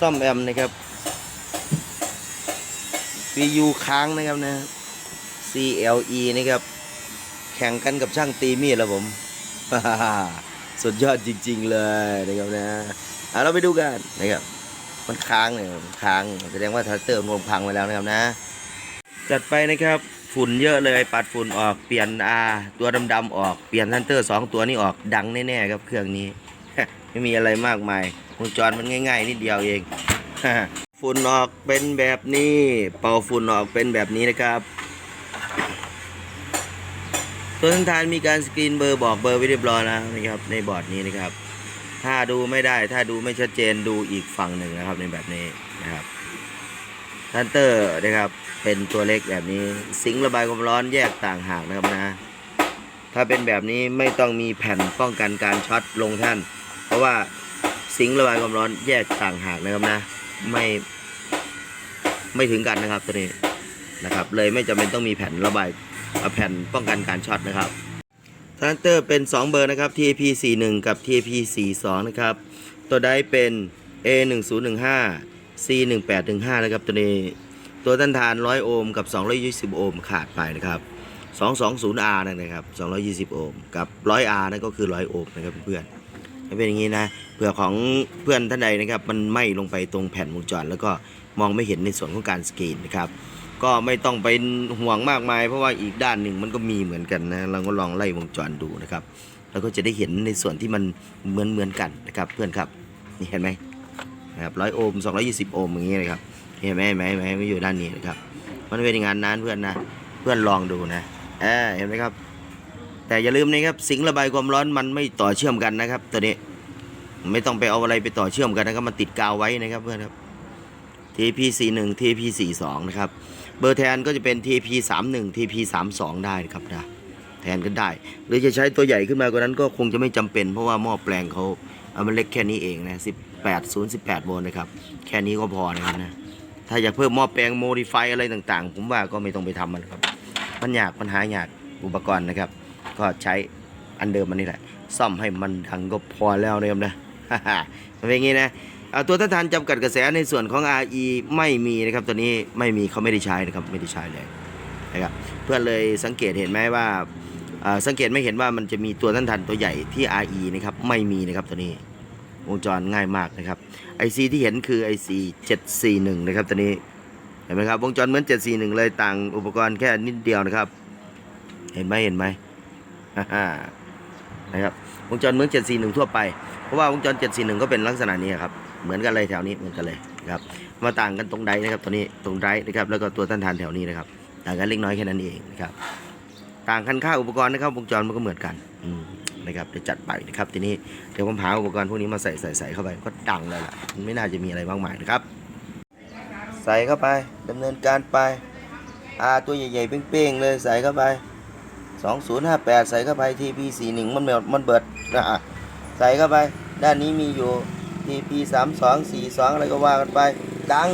ซ่อมแอมนะครับ VU ค้างนะครับนะ CLE นะครับ แข่งกันกับช่างตีมีดแล้วผม สุดยอดจริง ๆ เลยนะครับนะเอาเราไปดูกันนะครับ มันค้างเนี่ยมันค้างแสดงว่าทัตเตอร์มันพังไปแล้วนะครับนะ จัดไปนะครับฝุ่นเยอะเลยปัดฝุ่นออกเปลี่ยนอาตัวดำๆออกเปลี่ยนทันเตอร์สองตัวนี้ออกดังแน่ๆครับเครื่องนี้ ไม่มีอะไรมากมาย วงจรมันง่าย ๆ นิดเดียวเองฝุ่นออกเป็นแบบนี้ เป่าฝุ่นออกเป็นแบบนี้นะครับ ตัวทั้งทานมีการสกรีนเบอร์บอกเบอร์ไว้เรียบร้อยแล้วนะครับ ในบอร์ดนี้นะครับ ถ้าดูไม่ได้ ถ้าดูไม่ชัดเจนดูอีกฝั่งหนึ่งนะครับในแบบนี้นะครับทันเตอร์นะครับ เป็นตัวเล็กแบบนี้ สิงระบายความร้อนแยกต่างหากนะครับนะ ถ้าเป็นแบบนี้ไม่ต้องมีแผ่นป้องกันการช็อตลงท่าน ราะว่าสิงค์ระบายความร้อนแยกต่างหากนะครับนะ ไม่ไม่ถึงกันนะครับตัวนี้นะครับ เลยไม่จำเป็นต้องมีแผ่นระบายแผ่นป้องกันการช็อตนะครับทรานเตอร์เป็น 2 เบอร์นะครับ TAP 41กับ TAP 42นะครับ ตัวได้เป็น A 1 0 1 5 C 1 8 1 5นะครับ ตัวนี้ตัวต้านทาน 100 โอห์มกับ 220 โอห์มขาดไปนะครับ 220R นะครับ 220 โอห์มกับ 100R นั่นก็คือ 100 โอห์มนะครับเพื่อน เป็นอย่างนี้นะเผื่อของเพื่อนท่านใดนะครับ มันไหม้ลงไปตรงแผ่นวงจร แล้วก็มองไม่เห็นในส่วนของการสกรีนนะครับก็ไม่ต้องไปห่วงมากมาย เพราะว่าอีกด้านหนึ่งมันก็มีเหมือนกันนะเราก็ลองไล่วงจรดูนะครับแล้วก็จะได้เห็นในส่วนที่มันเหมือนเหมือนกันนะครับเพื่อนครับนี่เห็นไหมนะครับร้อยโอห์ม220โอห์มอย่างนี้นะครับเห็นไหมเห็นไหมเห็นไหมไม่อยู่ด้านนี้นะครับมันเป็นอย่างนั้นนะเพื่อนนะเพื่อนลองดูนะเออเห็นไหมครับ แต่อย่าลืมนะครับสิงระบายความร้อนมันไม่ต่อเชื่อมกันนะครับ ตัวนี้ไม่ต้องไปเอาอะไรไปต่อเชื่อมกันนะครับมันติดกาวไว้นะครับเพื่อนครับ TP 41 TP 42 นะครับเบอร์แทนก็จะเป็น TP 31 TP 32 ได้นะครับนะแทนกันได้ หรือจะใช้ตัวใหญ่ขึ้นมากว่านั้นก็คงจะไม่จำเป็น เพราะว่าหม้อแปลงเขาเอามันเล็กแค่นี้เองนะ18 0 18โวลต์นะครับแค่นี้ก็พอนะครับนะถ้าอยากเพิ่มหม้อแปลงโมดิฟายอะไรต่างๆ ผมว่าก็ไม่ต้องไปทำมันครับมันยากปัญหายากอุปกรณ์นะครับ ก็ใช้อันเดิมมันนี่แหละ ซ่อมให้มันดังก็พอแล้วนะครับนะมันเป็นอย่างนี้นะตัวต้านทานจำกัดกระแสในส่วนของ RE ไม่มีนะครับตัวนี้ไม่มีเขาไม่ได้ใช้นะครับไม่ได้ใช้เลยนะครับเพื่อนเลยสังเกตเห็นไหมว่าอ่าสังเกตไม่เห็นว่ามันจะมีตัวต้านทานตัวใหญ่ที่ RE นะครับไม่มีนะครับตัวนี้วงจรง่ายมากนะครับ IC ที่เห็นคือ IC 741 นะครับตัวนี้เห็นไหมครับวงจรเหมือน 741 เลยต่างอุปกรณ์แค่นิดเดียวนะครับ เห็นไหมเห็นไหม นะครับวงจรเหมือน741 ทั่วไป เพราะว่าวงจร 741 ก็เป็นลักษณะนี้ครับ เหมือนกันเลยแถวนี้เหมือนกันเลยครับ มาต่างกันตรงไดนะครับตัวนี้ตรงไดนะครับ แล้วก็ตัวต้านทานแถวนี้นะครับ ต่างกันเล็กน้อยแค่นั้นเองนะครับ ต่างคันค่าอุปกรณ์นะครับวงจรมันก็เหมือนกันนะครับเดี๋ยวจัดไปนะครับทีนี้เดี๋ยวผมหาอุปกรณ์พวกนี้มาใส่ใส่ใส่เข้าไปก็ดังเลยล่ะมันไม่น่าจะมีอะไรมากมายนะครับ ใส่เข้าไปดำเนินการไปอาตัวใหญ่ๆเป้งๆเลยใส่เข้าไป 2058 ใส่เข้าไป TP41 มันเบิดมันเบิดอะใส่เข้าไป ด้านนี้มีอยู่ TP32 42 อะไรก็ว่ากันไป ดัง